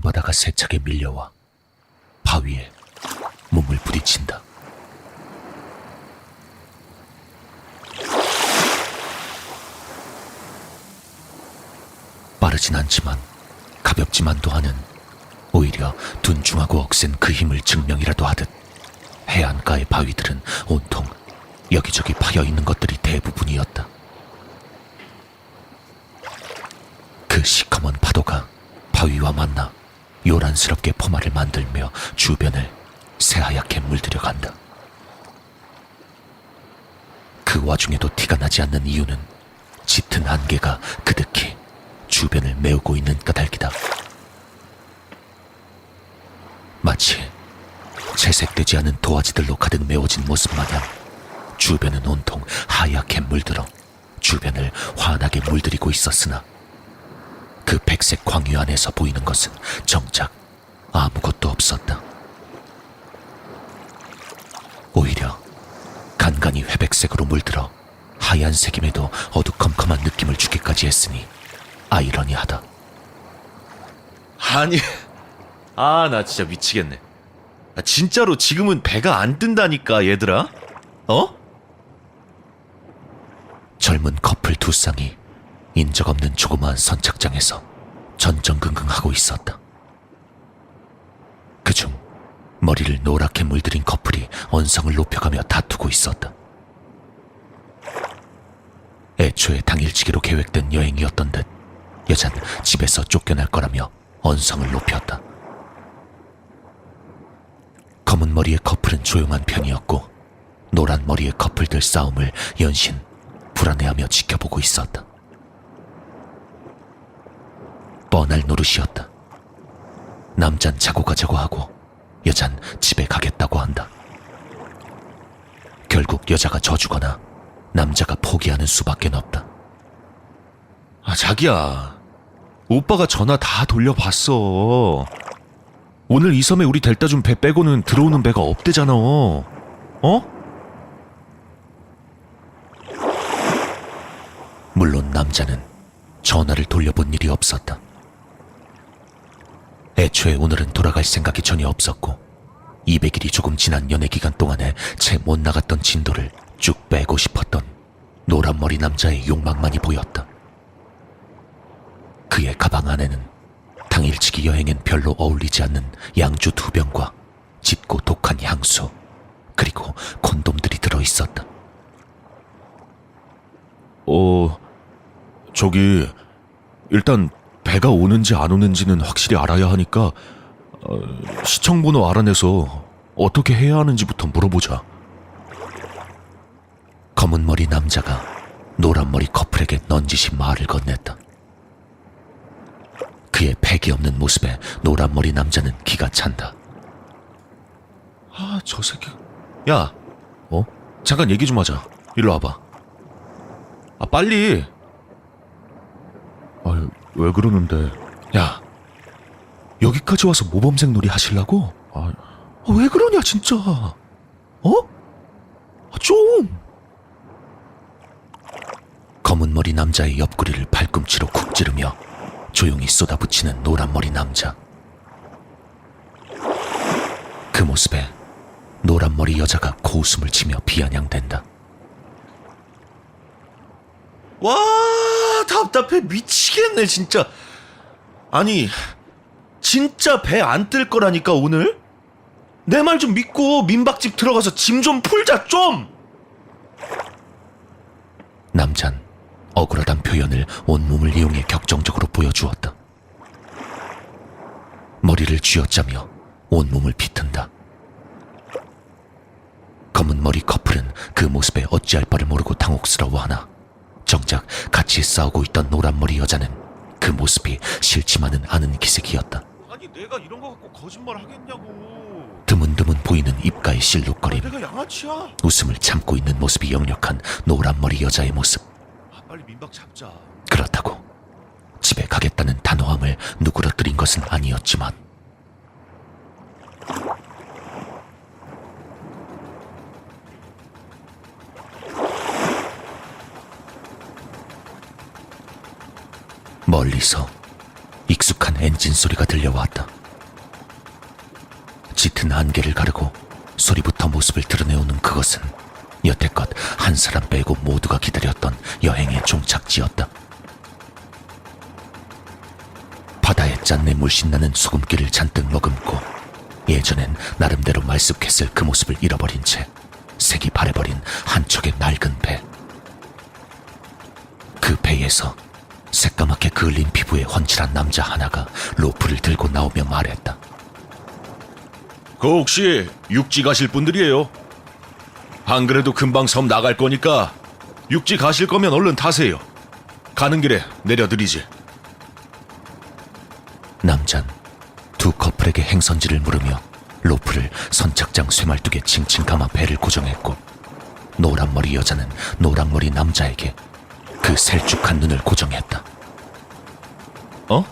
바다가 세차게 밀려와 바위에 몸을 부딪힌다. 빠르진 않지만 가볍지만도 않은 오히려 둔중하고 억센 그 힘을 증명이라도 하듯 해안가의 바위들은 온통 여기저기 파여 있는 것들이 대부분이었다. 그 시커먼 파도가 바위와 만나 요란스럽게 포마를 만들며 주변을 새하얗게 물들여 간다. 그 와중에도 티가 나지 않는 이유는 짙은 안개가 그득히 주변을 메우고 있는 까닭이다. 마치 채색되지 않은 도화지들로 가득 메워진 모습 마냥 주변은 온통 하얗게 물들어 주변을 환하게 물들이고 있었으나 그 백색 광유 안에서 보이는 것은 정작 아무것도 없었다. 오히려 간간히 회백색으로 물들어 하얀색임에도 어두컴컴한 느낌을 주기까지 했으니 아이러니하다. 아니, 아, 나 진짜 미치겠네. 아, 진짜로 지금은 배가 안 뜬다니까, 얘들아? 어? 젊은 커플 두 쌍이 인적 없는 조그마한 선착장에서 전전긍긍 하고 있었다. 그중 머리를 노랗게 물들인 커플이 언성을 높여가며 다투고 있었다. 애초에 당일치기로 계획된 여행이었던 듯 여잔 집에서 쫓겨날 거라며 언성을 높였다. 검은 머리의 커플은 조용한 편이었고 노란 머리의 커플들 싸움을 연신 불안해하며 지켜보고 있었다. 뻔할 노릇이었다. 남잔 자고 가자고 하고 여잔 집에 가겠다고 한다. 결국 여자가 져주거나 남자가 포기하는 수밖에 없다. 아, 자기야. 오빠가 전화 다 돌려봤어. 오늘 이 섬에 우리 델타 준 배 빼고는 들어오는 배가 없대잖아. 어? 물론 남자는 전화를 돌려본 일이 없었다. 애초에 오늘은 돌아갈 생각이 전혀 없었고 200일이 조금 지난 연애 기간 동안에 채 못 나갔던 진도를 쭉 빼고 싶었던 노란머리 남자의 욕망만이 보였다. 그의 가방 안에는 당일치기 여행엔 별로 어울리지 않는 양주 두 병과 짙고 독한 향수 그리고 콘돔들이 들어 있었다. 어, 저기, 일단 배가 오는지 안 오는지는 확실히 알아야 하니까, 어, 시청번호 알아내서 어떻게 해야 하는지부터 물어보자. 검은 머리 남자가 노란 머리 커플에게 넌지시 말을 건넸다. 그의 패기 없는 모습에 노란 머리 남자는 기가 찬다. 아, 저 새끼. 야, 어? 잠깐 얘기 좀 하자. 일로 와봐. 아, 빨리. 아, 왜 그러는데? 야, 여기까지 와서 모범생 놀이 하실라고? 아, 아, 왜 그러냐, 진짜. 어? 아, 좀. 검은 머리 남자의 옆구리를 발꿈치로 쿡 찌르며 조용히 쏟아붙이는 노란 머리 남자. 그 모습에 노란 머리 여자가 고웃음을 치며 비아냥댄다. 와, 답답해 미치겠네, 진짜. 아니, 진짜 배 안 뜰 거라니까, 오늘? 내 말 좀 믿고 민박집 들어가서 짐 좀 풀자, 좀! 남잔 억울하단 표현을 온몸을 이용해 격정적으로 보여주었다. 머리를 쥐어짜며 온몸을 비튼다. 검은 머리 커플은 그 모습에 어찌할 바를 모르고 당혹스러워하나 정작 같이 싸우고 있던 노란 머리 여자는 그 모습이 싫지만은 않은 기색이었다. 아니, 내가 이런 거 갖고 거짓말 하겠냐고. 드문드문 보이는 입가의 실룩거림, 내가 양아치야. 웃음을 참고 있는 모습이 역력한 노란 머리 여자의 모습. 아, 빨리 민박 잡자. 그렇다고 집에 가겠다는 단호함을 누그러뜨린 것은 아니었지만 멀리서 익숙 익숙한 엔진 소리가 들려왔다. 짙은 안개를 가르고 소리부터 모습을 드러내오는 그것은 여태껏 한 사람 빼고 모두가 기다렸던 여행의 종착지였다. 바다에 짠내 물씬 나는 소금기를 잔뜩 머금고 예전엔 나름대로 말쑥했을 그 모습을 잃어버린 채 색이 바래버린 한 척의 낡은 배. 그 배에서 새까맣게 그을린 피부에 훤칠한 남자 하나가 로프를 들고 나오며 말했다. 그 혹시 육지 가실 분들이에요? 안 그래도 금방 섬 나갈 거니까 육지 가실 거면 얼른 타세요. 가는 길에 내려드리지. 남잔 두 커플에게 행선지를 물으며 로프를 선착장 쇠말뚝에 칭칭 감아 배를 고정했고 노란머리 여자는 노란머리 남자에게 그 셀쭉한 눈을 고정했다. 어?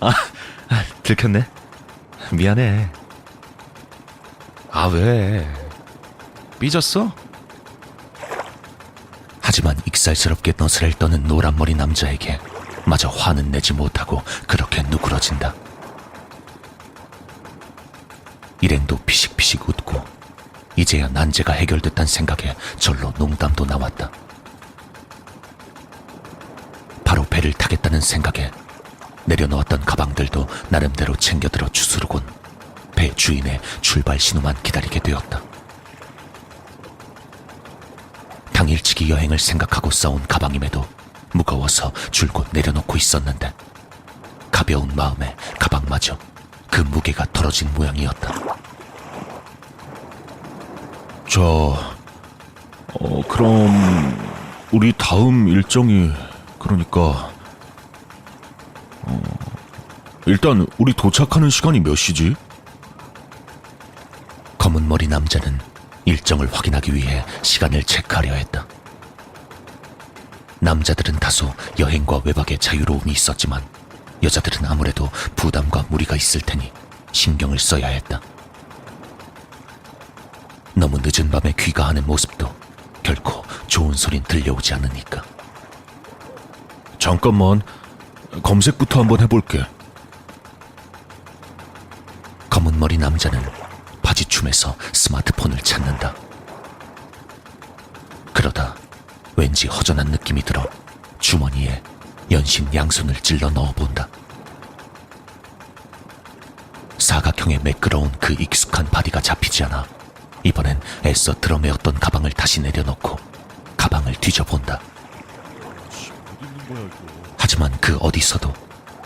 아, 들켰네. 미안해. 아, 왜? 삐졌어? 하지만 익살스럽게 너스를 떠는 노란머리 남자에게 마저 화는 내지 못하고 그렇게 누그러진다. 일행도 피식피식 웃고 이제야 난제가 해결됐단 생각에 절로 농담도 나왔다. 바로 배를 타겠다는 생각에 내려놓았던 가방들도 나름대로 챙겨들어 주스르곤 배 주인의 출발 신호만 기다리게 되었다. 당일치기 여행을 생각하고 싸운 가방임에도 무거워서 줄곧 내려놓고 있었는데 가벼운 마음에 가방마저 그 무게가 덜어진 모양이었다. 저, 어, 그럼, 우리 다음 일정이, 그러니까, 어, 일단, 우리 도착하는 시간이 몇 시지? 검은 머리 남자는 일정을 확인하기 위해 시간을 체크하려 했다. 남자들은 다소 여행과 외박에 자유로움이 있었지만 여자들은 아무래도 부담과 무리가 있을 테니 신경을 써야 했다. 너무 늦은 밤에 귀가하는 모습도 결코 좋은 소린 들려오지 않으니까. 잠깐만, 검색부터 한번 해볼게. 검은 머리 남자는 바지춤에서 스마트폰을 찾는다. 그러다 왠지 허전한 느낌이 들어 주머니에 연신 양손을 찔러 넣어본다. 사각형의 매끄러운 그 익숙한 바디가 잡히지 않아 이번엔 애써 드러매었던 가방을 다시 내려놓고 가방을 뒤져본다. 하지만 그 어디서도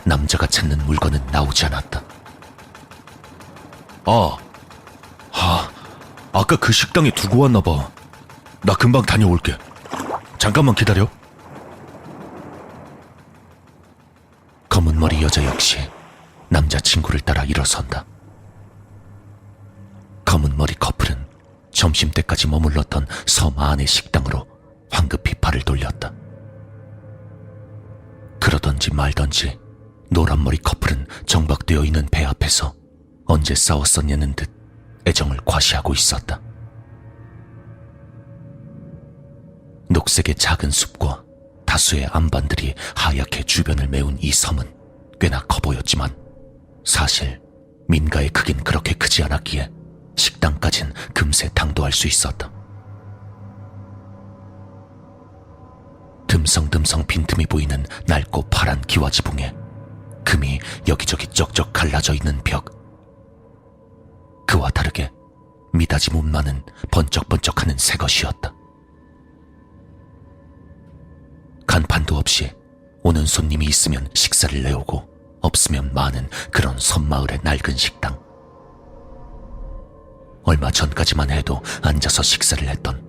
남자가 찾는 물건은 나오지 않았다. 아, 아, 아까 그 식당에 두고 왔나 봐. 나 금방 다녀올게. 잠깐만 기다려. 검은 머리 여자 역시 남자친구를 따라 일어선다. 검은 머리 커플은 점심때까지 머물렀던 섬 안의 식당으로 황급히 발을 돌렸다. 그러던지 말던지 노란머리 커플은 정박되어 있는 배 앞에서 언제 싸웠었냐는 듯 애정을 과시하고 있었다. 녹색의 작은 숲과 다수의 안반들이 하얗게 주변을 메운 이 섬은 꽤나 커 보였지만 사실 민가의 크긴 그렇게 크지 않았기에 식당까진 금세 당도할 수 있었다. 듬성듬성 빈틈이 보이는 낡고 파란 기와 지붕에 금이 여기저기 쩍쩍 갈라져 있는 벽. 그와 다르게 미닫이 몸만은 번쩍번쩍하는 새 것이었다. 간판도 없이 오는 손님이 있으면 식사를 내오고 없으면 많은 그런 섬마을의 낡은 식당. 얼마 전까지만 해도 앉아서 식사를 했던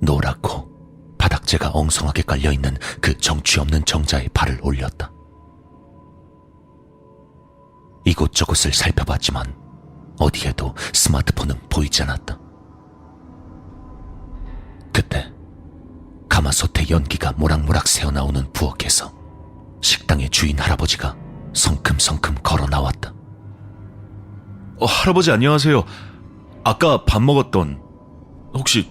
노랗고 바닥재가 엉성하게 깔려있는 그 정취 없는 정자에 발을 올렸다. 이곳저곳을 살펴봤지만 어디에도 스마트폰은 보이지 않았다. 그때 가마솥의 연기가 모락모락 새어나오는 부엌에서 식당의 주인 할아버지가 성큼성큼 걸어 나왔다. 어, 할아버지 안녕하세요. 아까 밥 먹었던 혹시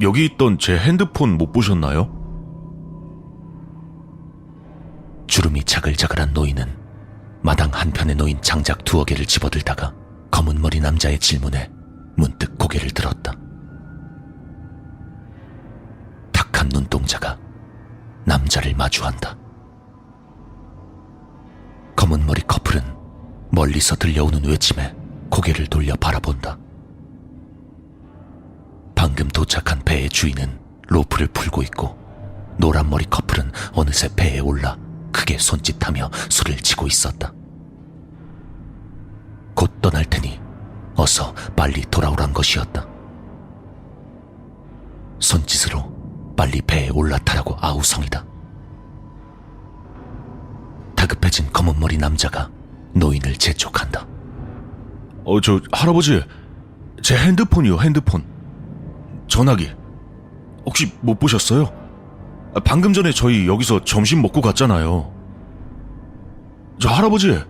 여기 있던 제 핸드폰 못 보셨나요? 주름이 차 자글자글한 노인은 마당 한편에 놓인 장작 두어 개를 집어들다가 검은 머리 남자의 질문에 문득 고개를 들었다. 탁한 눈동자가 남자를 마주한다. 검은 머리 커플은 멀리서 들려오는 외침에 고개를 돌려 바라본다. 방금 도착한 배의 주인은 로프를 풀고 있고 노란 머리 커플은 어느새 배에 올라 크게 손짓하며 술을 치고 있었다. 곧 떠날 테니 어서 빨리 돌아오란 것이었다. 손짓으로 빨리 배에 올라타라고 아우성이다. 다급해진 검은 머리 남자가 노인을 재촉한다. 어, 저, 할아버지. 제 핸드폰이요, 핸드폰. 전화기. 혹시 못 보셨어요? 아, 방금 전에 저희 여기서 점심 먹고 갔잖아요. 저 할아버지.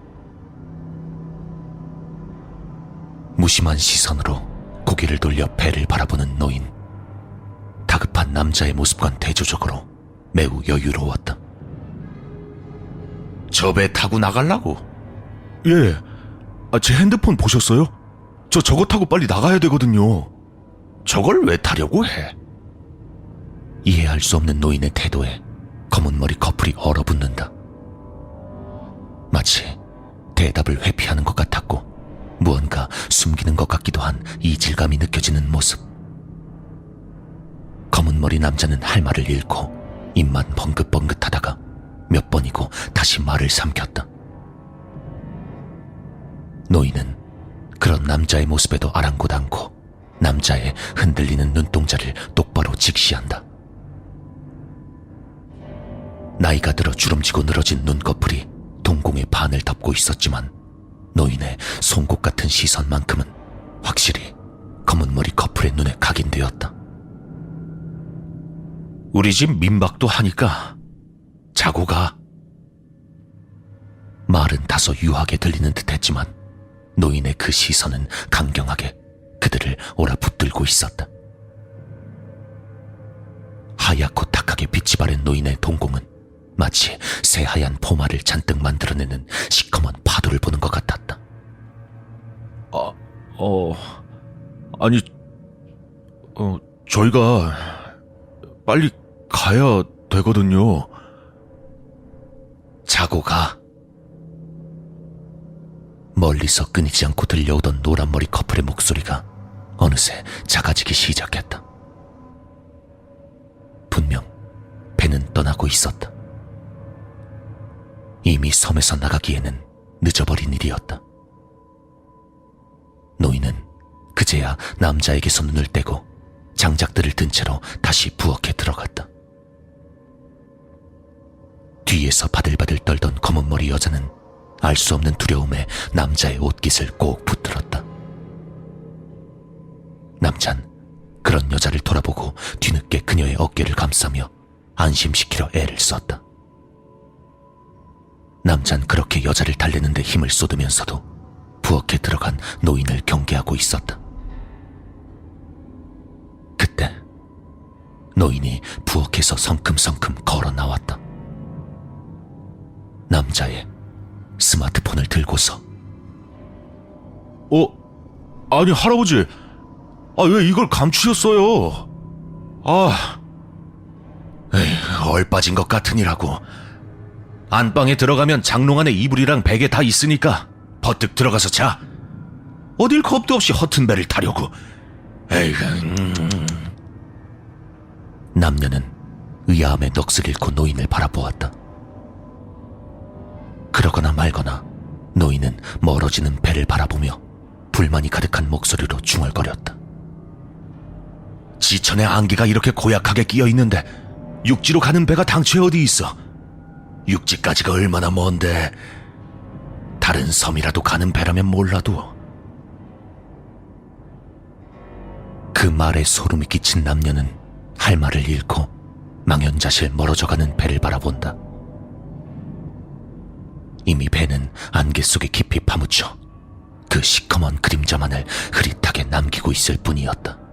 무심한 시선으로 고개를 돌려 배를 바라보는 노인. 다급한 남자의 모습과는 대조적으로 매우 여유로웠다. 저 배 타고 나갈라고? 예. 아, 제 핸드폰 보셨어요? 저 저거 타고 빨리 나가야 되거든요. 저걸 왜 타려고 해? 이해할 수 없는 노인의 태도에 검은 머리 커플이 얼어붙는다. 마치 대답을 회피하는 것 같았고 무언가 숨기는 것 같기도 한 이질감이 느껴지는 모습. 검은 머리 남자는 할 말을 잃고 입만 벙긋벙긋하다가 몇 번이고 다시 말을 삼켰다. 노인은 그런 남자의 모습에도 아랑곳 않고 남자의 흔들리는 눈동자를 똑바로 직시한다. 나이가 들어 주름지고 늘어진 눈꺼풀이 동공의 반을 덮고 있었지만 노인의 송곳 같은 시선만큼은 확실히 검은 머리 커플의 눈에 각인되었다. 우리 집 민박도 하니까 자고 가. 말은 다소 유하게 들리는 듯 했지만 노인의 그 시선은 강경하게 그들을 오라붙들고 있었다. 하얗고 탁하게 빛이 바랜 노인의 동공은 마치 새하얀 포마를 잔뜩 만들어내는 시커먼 파도를 보는 것 같았다. 아, 어, 아니, 어, 저희가 빨리 가야 되거든요. 자고 가. 멀리서 끊이지 않고 들려오던 노란 머리 커플의 목소리가 어느새 작아지기 시작했다. 분명 배는 떠나고 있었다. 이미 섬에서 나가기에는 늦어버린 일이었다. 노인은 그제야 남자에게서 눈을 떼고 장작들을 든 채로 다시 부엌에 들어갔다. 뒤에서 바들바들 떨던 검은 머리 여자는 알 수 없는 두려움에 남자의 옷깃을 꼭 붙들었다. 남잔 그런 여자를 돌아보고 뒤늦게 그녀의 어깨를 감싸며 안심시키려 애를 썼다. 남잔 그렇게 여자를 달래는데 힘을 쏟으면서도 부엌에 들어간 노인을 경계하고 있었다. 그때 노인이 부엌에서 성큼성큼 걸어 나왔다. 남자의 스마트폰을 들고서 어, 아니, 할아버지. 아, 왜 이걸 감추셨어요? 아, 에이, 얼빠진 것 같으니라고. 안방에 들어가면 장롱 안에 이불이랑 베개 다 있으니까 버뜩 들어가서 자. 어딜 겁도 없이 허튼 배를 타려고. 에이, 음, 남녀는 의아함에 넋을 잃고 노인을 바라보았다. 그러거나 말거나 노인은 멀어지는 배를 바라보며 불만이 가득한 목소리로 중얼거렸다. 지천에 안개가 이렇게 고약하게 끼어 있는데 육지로 가는 배가 당초에 어디 있어? 육지까지가 얼마나 먼데 다른 섬이라도 가는 배라면 몰라도 그 말에 소름이 끼친 남녀는 할 말을 잃고 망연자실 멀어져가는 배를 바라본다. 이미 배는 안개 속에 깊이 파묻혀 그 시커먼 그림자만을 흐릿하게 남기고 있을 뿐이었다.